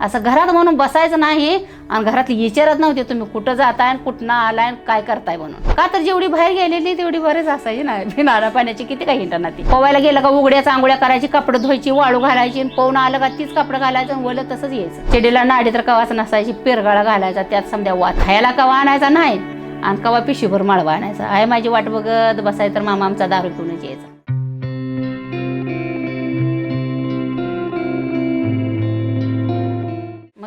असं घरात म्हणून बसायचं नाही आणि घरातली विचारत नव्हते तुम्ही कुठं जाताय आणि आलाय आणि काय करताय म्हणून. का तर जेवढी बाहेर गेलेली तेवढी बरेच असायची ना. नारळ पाण्याची किती काही हिंटा ना ती पोवायला गेलं का उघड्या चांगुड्या करायची कपडे धुवायची वाळू घालायची आणि पोहून आलं का तीच कपडे घालायचं आणि वलं तसंच यायचं. चिडीला नाडी तर कवाच नसायची पेरगाळा घालायचा त्यात समजा वा खायला कवा आणायचा नाही आणि कवा पिशीभर माळवा आणायचा. आहे माझी वाट बघत बसायचं तर मामा आमचा दारू पिऊनच यायचा.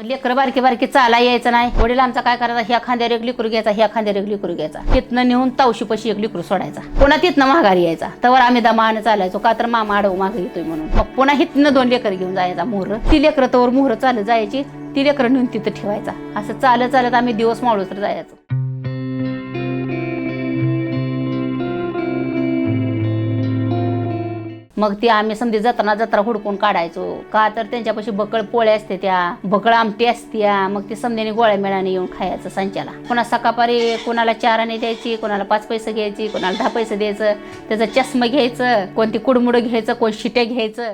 लेकरं बारकी बारकी चाला यायचं नाही. वडील आमचा काय करायचा? ह्या खांद्यावर एक लिकरू घ्यायचा ह्या खांद्यावर एक लिकरू घ्यायचा. तिथनं नेऊन तावशीपाशी एक लिकरू सोडायचा. पुन्हा तिथनं माघारी यायचा. तर आम्ही दमाने चालायचो. का तर मामा आडव मागे येतोय म्हणून. मग पुन्हा हिथनं दोन लेकर घेऊन जायचा मोहर. ती लेकरं तर मोहर चालत जायची. ती लेकरं नेऊन तिथं ठेवायचा. असं चालत चालत आम्ही दिवस मावळू जायचं जायचो. मग ती आम्ही समधी जत्रा जत्रा हुडकून काढायचो. का तर त्यांच्यापाशी बकळ पोळ्या असते त्या बकळ आमटी असत्या मग ती समध्याने गोळ्या मेळाने येऊन खायचं संचाला कोणा सकापारी कोणाला चाराने द्यायची कोणाला पाच पैसे घ्यायची कोणाला दहा पैसे द्यायचं त्याचं चष्मा घ्यायचं कोणती कुडमुड घ्यायचं कोण शिट्या घ्यायचं.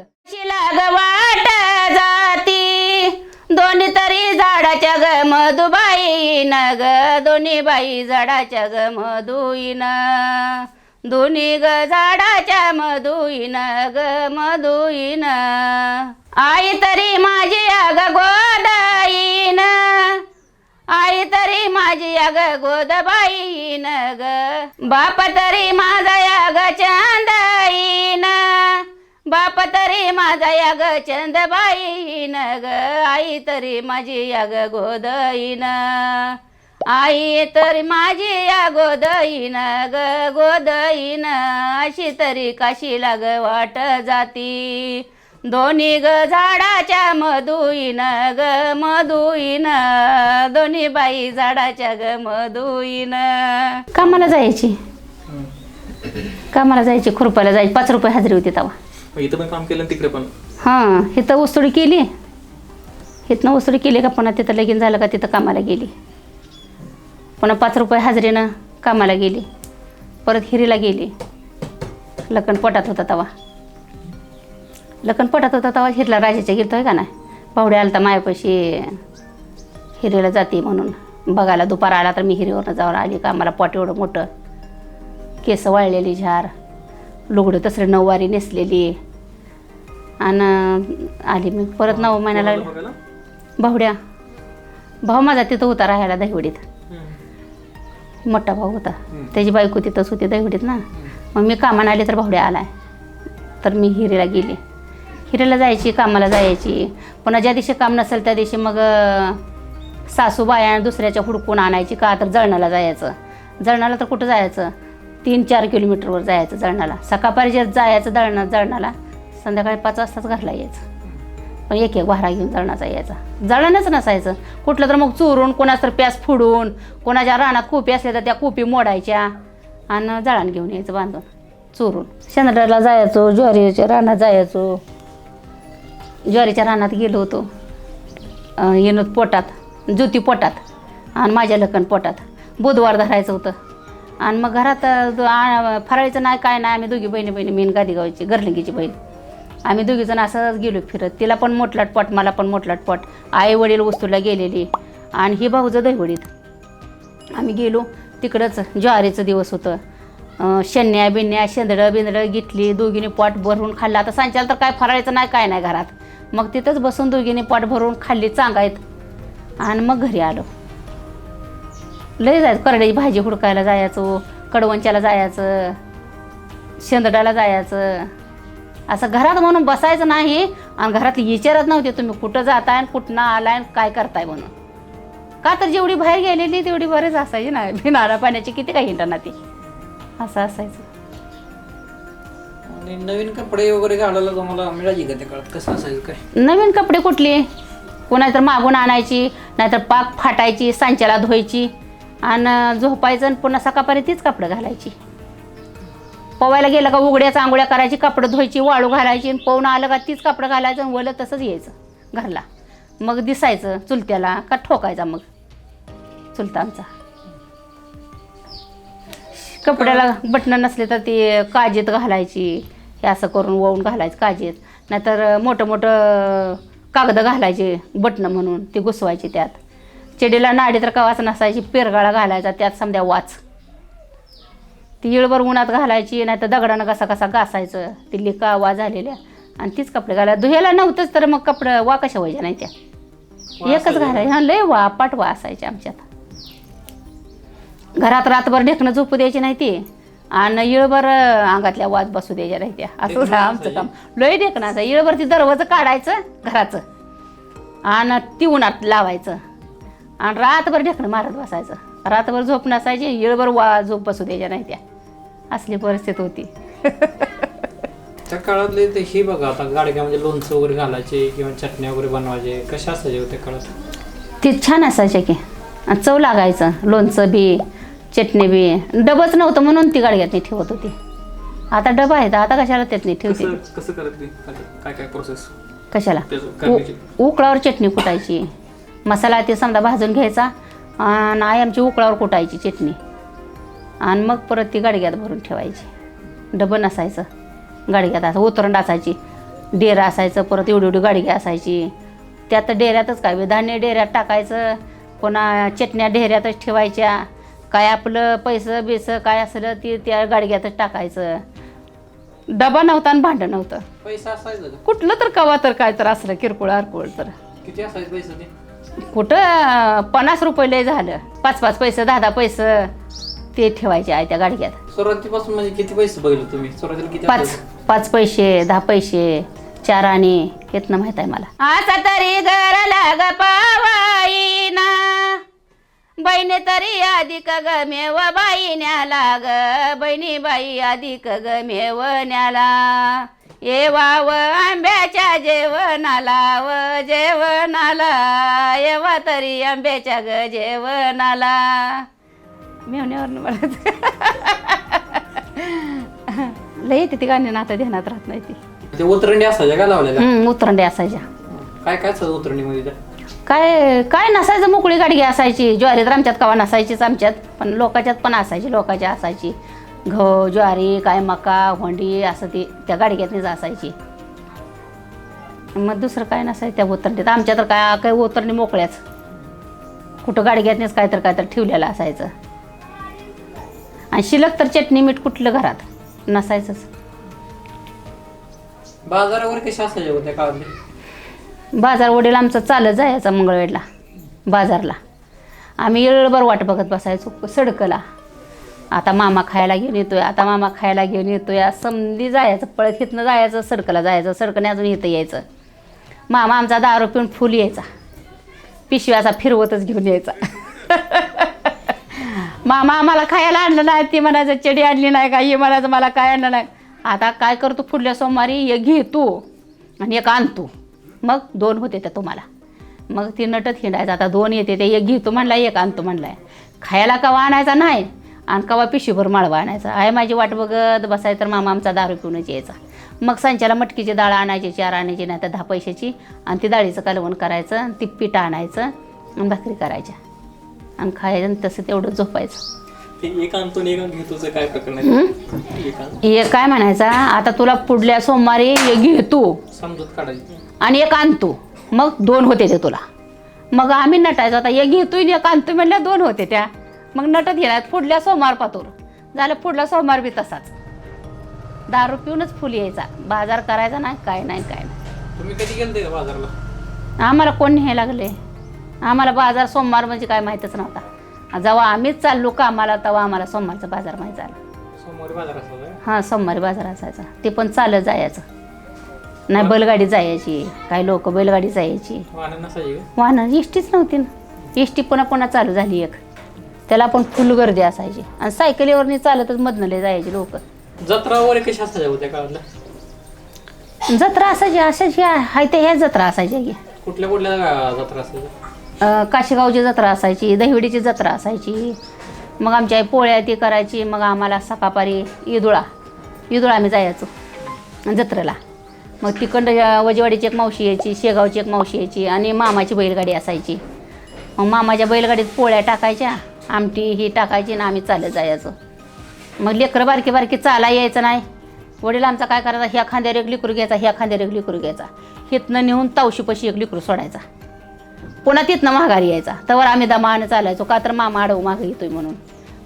जाती दोन्ही तरी झाडाच्या ग मधुबाई न ग दोन्ही बाई झाडाच्या ग मधुईन. दोन्ही ग झाडाच्या मधुईन ग मधुईन. आई तरी माझी अग गोदाईन. आई तरी माझी अग गोदबाईन ग. बाप तरी माझा अग चंदाईन. बाप तरी माझा अग चंदबाईन ग. आई तरी माझी अग गोदईन. आई तरी माझी या गोदईन ग गोदईन अशी तरी काशी लाग वाट जाती. दोन्ही ग झाडाच्या मधुईन ग मधुईन दोन्ही बाई झाडाच्या ग मधुईन कामाला जायची. कामाला जायची खुरपायला जायची. पाच रुपये हजेरी होती तेव्हा. मग इथं पण काम केलं तिकडे पण? हां इथं उसळी केली. इथनं उसळी केली का पुन्हा तिथं लगीन झालं का तिथं कामाला गेली. पुन्हा पाच रुपये हजेरीनं कामाला गेली. परत हिरीला गेली. लखन पोटात होता तवा. लखन पोटात होता तवा हिरला राजाच्या गेलतोय का नाही? पावड्या आलता मायापाशी. हिरीला जाते म्हणून. बघायला दुपार आला तर मी हिरीवरनं जाऊन आली. का मला पोट एवढं मोठं. केस वाळलेली झार. लुगडं तसं नऊवारी नेसलेली. आणि आली मी. परत नऊ महिना लागला बघायला? भावड्या. भाऊ माझा तिथं होता राहायला दहिवडीत. मोठा भाऊ होता. त्याची बायको तिथंच होती दहिवडीत ना. मग मी कामाला आले तर भावड्या आलाय. तर मी हिरीला गेली. हिरीला जायची कामाला जायची. पुन्हा ज्या दिवशी काम नसेल त्या दिवशी मग अं, सासूबाया दुसऱ्याच्या हुडकून आणायची का तर जळणाला जायचं. जळणाला तर कुठं जायचं? तीन चार किलोमीटरवर जायचं जळणाला. सकाळपारी जे जायचं दळणं जळणाला संध्याकाळी पाच वाजताच घरला यायचं. पण एक एक वारा घेऊन जळणाचा यायचा जळणच नसायचं. कुठलं तर मग चोरून कोणाचं तर प्यास फुडून कोणाच्या रानात कुपी असल्या तर त्या कुपी मोडायच्या आणि जळण घेऊन यायचं बांधून. चोरून. शेंद्राला जायचो ज्वारीच्या रानात जायचो. ज्वारीच्या रानात गेलो होतो. येणूत पोटात ज्योती पोटात आणि माझ्या लखन पोटात. बुधवार धरायचं होतं. आणि मग घरात फराळीचं नाही काय नाही आम्ही दोघी बहिणी बहिणी मेन गादीगावची गरलिंगीची बहीण. आम्ही दोघीजण असंच गेलो फिरत. तिला पण मोठलाट पट मला पण मोठलाट पट. आई वडील वस्तूला गेलेली. आणि ही भाऊजं दहीवडीत. आम्ही गेलो. तिकडंच ज्वारीचं दिवस होतं. अं, शन्या बिन्या शेंदडं बिंदडं घेतली. दोघीने पोट भरून खाल्लं. आता सांच्याला तर काय फराळायचं नाही काय नाही घरात. मग तिथंच बसून दोघीने पोट भरून खाल्ली चांगायत आणि मग घरी आलो. लय जायचं. करड्याची भाजी हुडकायला जायचो. कडवंच्याला जायचं. शेंदडाला जायचं. असं घरात म्हणून बसायचं नाही आणि घरातली विचारत नव्हते तुम्ही कुठं जाताय कुठनं आलाय काय करताय म्हणून. का तर जेवढी बाहेर गेलेली तेवढी बरेच असायची ना. बिनारा पाण्याची किती काही हिंटा ना ती असं असायचं. आणि नवीन कपडे वगैरे घालायला तुम्हाला का त्या काळात? कसं असायचं काय? नवीन कपडे कुठले? कोणातर मागून आणायची नाहीतर पाक फाटायची सांच्याला धुवायची आणि झोपायचं आणि पुन्हा सकाळपर्यंत तीच कपडे घालायची. पोवायला गेलं का उघड्या आंघोळ्या करायची कपडं धुवायची वाळू घालायची आणि पोहून आलं का तीच कपडं घालायचं आणि वलं तसंच यायचं घरला. मग दिसायचं चुलत्याला का ठोकायचा मग? चुलता आमचा. कपड्याला बटणं नसले तर ते काजेत घालायची हे असं करून वळून घालायचं काजेत. नाहीतर मोठं मोठं कागद घालायचे बटणं म्हणून ते घुसवायचे त्यात. चिडीला नाडी तर कवाच नसायची पेरगाळा घालायचा त्यात समजा वाच. ती इळभर उन्हात घालायची नाही तर दगडानं कसा कसा घासायचं ती लिका वा झालेल्या आणि तीच कपडे घालायला धुयाला नव्हतंच तर मग कपडे वा कशा व्हायच्या नाही त्या. एकच घालायची. हा लय वा पाठवा असायचे आमच्यात. घरात रातभर ढेकणं झोपू द्यायची नाही ती. आणि इळभर अंगातल्या वाज बसू द्यायच्या नाही त्या. असं आमचं काम. लय ढेकणं असं. इळभर ती दरवाजं काढायचं घराचं. आणि ती उन्हात लावायचं. आणि रातभर ढेकणं मारत बसायचं. रातभर झोप नसायची इळभर वा झोप बसू द्यायच्या नाही त्या. असली परिस्थिती होती. त्या काळातले ते हे बघा आता गाडग्या म्हणजे लोणचं वगैरे घालायचे किंवा चटण्या वगैरे बनवायचे कशा असायचे हो त्या काळात? ती छान असायच्या की आणि चव लागायचं लोणचं बी चटणी बी. डबच नव्हतं म्हणून ती गाडग्यातनी ठेवत होती. आता डबा आहे तर आता कशाला त्यातनी ठेवते? कसं कसं करत ती? काय काय प्रोसेस कशाला? त्याचं करण्याची. उ- उकळावर चटणी कुटायची. मसाला ते समजा भाजून घ्यायचा आणि आई आमची उकळावर कुटायची चटणी. आणि मग परत ती गाडग्यात भरून ठेवायची. डबं नसायचं. गाडग्यात असं उतरंड असायची. डेरा असायचं परत एवढी एवढी गाडगी असायची. त्यात डेऱ्यातच काय धान्य डेऱ्यात टाकायचं पुन्हा चटण्या डेऱ्यातच ठेवायच्या. काय आपलं पैसं बेसं काय असलं ते त्या गाडग्यातच टाकायचं. डबा नव्हता आणि भांडं नव्हतं. पैसा असायचा कुठलं तर कवा तर काय तर असलं किरकोळ अरकोळ तर. किती असायचं पैसे ते? कुठं पन्नास रुपये लय झालं. पाच पाच पैसे दहा दहा पैसे. ते ठेवायचे आहे त्या गाडग्यात. सुरुवातीपासून म्हणजे किती पैसे बघितले तुम्ही? सुरुवातीला किती पाच असायचे? पाच पैसे दहा पैसे चार आणि येत माहीत आहे मला. आता तरी घर लाग पावाईना. बहिणी तरी अधिक ग मेव बाईन्याला ग बहिणी बाई अधिक ग मेवण्याला ये वाव आंब्याच्या जेवणाला व जेवणाला. येवा तरी आंब्याच्या ग जेवणाला. मेवण्यावर म्हणत लय येते ती गाणी ना आता ध्यानात राहत नाही ती. ते उतरंडी असायच्या का लावलेल्या? असायच्या. काय काय असायचं उतरंडीमध्ये त्या? काय काय नसायचं मोकळी गाडगी असायची. ज्वारी तर आमच्यात कवा नसायचीच आमच्यात पण लोकांच्यात पण असायची लोकांच्या असायची. गहू ज्वारी काय मका होंडी असं ती त्या गाडग्यातनीच असायची. मग दुसरं काय नसायचं त्या उतरंडीत आमच्या तर काय काय उतरणी मोकळ्याच. कुठं गाडग्यातनीच काय तर काय तर ठेवलेलं असायचं. आणि शिल्लक तर चटणी मीठ कुठलं घरात? नसायचंच. बाजार वगैरे कशा असायच्या हो बाजार वडील आमचं चालत जायचा मंगळवेढला बाजारला. आम्ही येळभर वाट बघत बसायचो सडकला. आता मामा खायला घेऊन येतोय आता मामा खायला घेऊन येतोय समधी जायचं पळत इथनं जायचं सडकला जायचं सडकने अजून इथं यायचं. मामा आमचा दारू पिऊन फुल यायचा. पिशव्याचा फिरवतच घेऊन यायचा. मामा आम्हाला खायला आणलं नाही ती म्हणायचं चेडी आणली नाही का? हे म्हणायचं मला काय आणलं नाही. आता काय करतो पुढल्या सोमवारी एक घे तू आणि एक आणतो मग दोन होते त्या तुम्हाला. मग ती नटत हिंडायचं आता दोन येते ते एक घेतो म्हणला एक आणतो म्हणलाय. खायला कवा आणायचा? नाही. आणि कवा पिशीभर माळवा आणायचा? आहे माझी वाट बघत बसाय तर मामा आमचा दारू पिऊनच यायचा. मग सांच्याला मटकीची डाळ आणायची चार आणायची नाही तर दहा पैशाची. आणि ती डाळीचं कालवण करायचं आणि ती पीठ आणायचं आणि भाकरी करायच्या. आणि खायचं आणि तसं तेवढं झोपायचं. ते एक आणतो आणि एक घेतोच काय प्रकरण आहे? एक आण- हे काय म्हणायचा? आता तुला पुढल्या सोमवारी एक घेतो समजूत काढायची. आणि एक आणतो. मग दोन होते ते तुला. मग आम्ही नटायचो. आता एक घेतोय आणि एक आणतो म्हणल्या दोन होते त्या. मग नटत घेणार पुढल्या सोमवार पातूर. झालं पुढला सोमवार बी तसाच. दारू पिऊनच फुल यायचा. बाजार करायचा नाही काय नाही काय नाही. तुम्ही कधी गेलते का बाजारला? आम्हाला कोण हे लागले? आम्हाला बाजार सोमवार म्हणजे काय माहीतच नव्हता. जेव्हा आम्हीच चाललो कामाला तेव्हा आम्हाला सोमवारचा बाजार माहीत झाला. सोमवारी बाजार असायचा हां सोमवारी बाजार असायचा. ते पण चालत जायचं. नाही बैलगाडी जायची काही लोक बैलगाडी जायची. वाहन का? एसटीच नव्हती ना. एस टी पुन्हा पुन्हा चालू झाली एक. त्याला पण फुल गर्दी असायची. आणि सायकलीवरनी चालतच मधनले जायचे लोक. जत्रा वगैरे कशा असायच्या काळातल्या? जत्रा असायची अशाची हाय ते ह्या जत्रा असायच्या की. कुठल्या कुठल्या जत्रा असायच्या? काशीगावची जत्रा असायची दहिवडीची जत्रा असायची. मग आमच्या पोळ्या ती करायची मग आम्हाला सकापारी ईदुळा ईदुळा आम्ही जायचो जत्रेला. मग तिकडं वजवाडीची एक मावशी यायची शेगावची एक मावशी यायची आणि मामाची बैलगाडी असायची. मग मामाच्या बैलगाडीत पोळ्या टाकायच्या आमटी ही टाकायची आणि आम्ही चालत जायचो. मग लेकरं बारकी बारकी चाला यायचं नाही. वडील आमचा काय करायचा ह्या खांद्यावर एक लिकरू घ्यायचा ह्या खांद्यावर एक लिकरू घ्यायचा. हिथनं नेऊन तावशीपाशी एक लिकरू सोडायचा. पुन्हा तिथनं माघारी यायचा. तवर आम्ही दमानं चालायचो. का तर मामा आडव मागं येतोय म्हणून.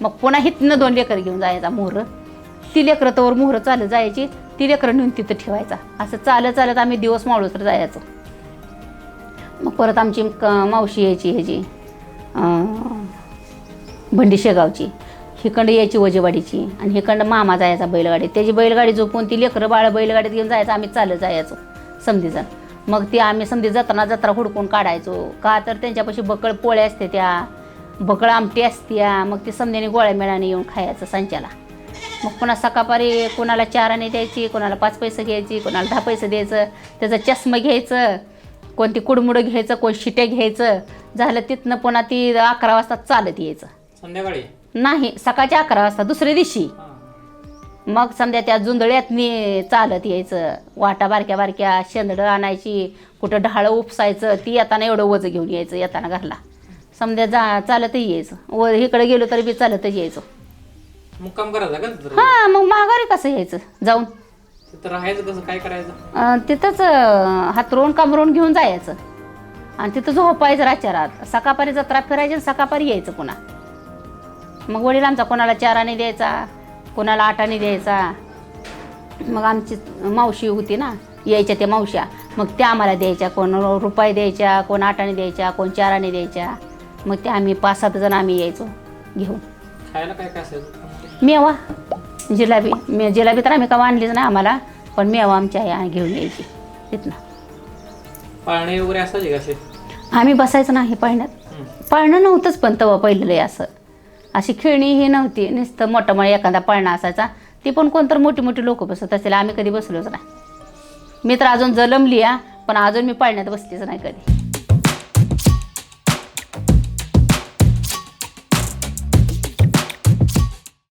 मग पुन्हा हिथनं दोन लेकर घेऊन जायचा मोहरं. ती लेकरं तवर मोहरं चालत जायची. ती लेकरं नेऊन तिथं ठेवायचा. असं चालत चालत आम्ही दिवस मावळूस जायचो. मग परत आमची क- मावशी यायची ह्याची भंडी शेगावची. हिकडं यायची वजेवाडीची आणि हिकडं मामा जायचा बैलगाडी त्याची बैलगाडी झोपून ती लेकरं बाळ बैलगाडीत घेऊन जायचं. आम्ही चालत जायचो. समधीजण मग ती आम्ही समधी जत्रा जत्रा हुडकून काढायचो. का तर त्यांच्यापाशी बकळ पोळ्या असते त्या. बकळ आमटी असत्या मग ती समधीने गोळ्या मेळाने येऊन खायचं संचाला मग पुन्हा सकाळपारी कोणाला चार आणे द्यायची कोणाला पाच पैसे घ्यायची कोणाला दहा पैसे द्यायचं त्याचं चष्मा घ्यायचं कोणती कुडमुडं घ्यायचं कोण शिट्या घ्यायचं. झालं तिथनं पुन्हा ती अकरा वाजता चालत यायचं. संध्याकाळी? नाही सकाळच्या अकरा वाजता दुसऱ्या दिवशी. मग समजा त्या जुंदळ्यातनी चालत यायचं वाटा बारक्या बारक्या शेंदडं आणायची कुठं ढाळं उपसायचं ती येताना एवढं वजं घेऊन यायचं येताना घरला. समजा जा चालतही यायचं. व इकडे गेलो तरी बी चालतच यायचं. मुक्काम करायचा का तिथं? हां मग माघारी कसं यायचं? जाऊन. तिथं राहायचं कसं? काय करायचं? अं, तिथंच अं, हातरून कामरून घेऊन जायचं. आणि तिथं झोपायचं रातच्या रात सकाळपारी जत्रा फिरायची आणि सकाळपारी यायचं पुन्हा. मग वडील आमचा कोणाला चाराने द्यायचा. कोणाला आठाने द्यायचा. मग आमची मावशी होती ना यायच्या त्या मावश्या. मग त्या आम्हाला द्यायच्या कोण रुपये द्यायच्या कोण आठाने द्यायच्या कोण चाराने द्यायच्या. मग त्या आम्ही पाच सात जण आम्ही यायचो घेऊन. खायला काय काय असायचं मेवा. जिलाबी मे जिलाबी तर आम्ही का आणलीच नाही आम्हाला पण मेवा आमची आई घेऊन यायची. तिथनं पाळणे वगैरे असायचे आम्ही बसायचं नाही पाळण्यात. पाळणं नव्हतंच पण तेव्हा पहिलं असं. अशी खेळणी ही नव्हती. नुसतं मोठं मोठा एखादा पाळणा असायचा. ती पण कोणतर मोठी मोठी लोक बसत असेल. आम्ही कधी बसलोच नाही. मी तर अजून जलमली आहे पण अजून मी पाळण्यात बसलीच नाही कधी.